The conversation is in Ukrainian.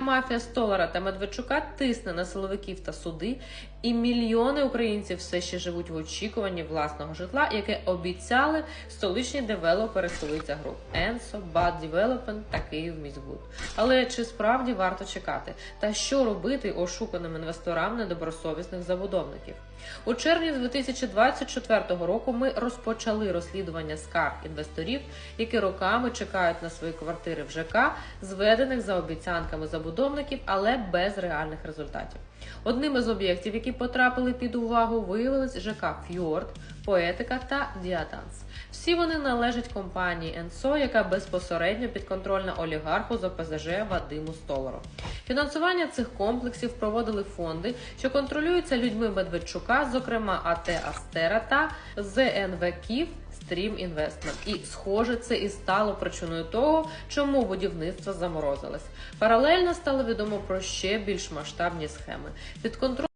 Мафія Столара та Медведчука тисне на силовиків та суди, і мільйони українців все ще живуть в очікуванні власного житла, яке обіцяли столичні девелопери столиця груп Енсо, Бад Development та Київ Київміськбуд. Але чи справді варто чекати? Та що робити ошуканим інвесторам недобросовісних забудовників? У червні 2024 року ми розпочали розслідування скарг інвесторів, які роками чекають на свої квартири в ЖК, зведених за обіцянками забудовників, але без реальних результатів. Одним із об'єктів, які потрапили під увагу, виявились ЖК Фьорд, Поетика та Діаданс. Всі вони належать компанії Енсо, яка безпосередньо підконтрольна олігарху з ОПЗЖ Вадиму Столару. Фінансування цих комплексів проводили фонди, що контролюються людьми Медведчука, зокрема АТ Астера та ЗНВ Київ Стрім Інвестмент. І, схоже, це і стало причиною того, чому будівництво заморозилось. Паралельно стало відомо про ще більш масштабні схеми. Під контролем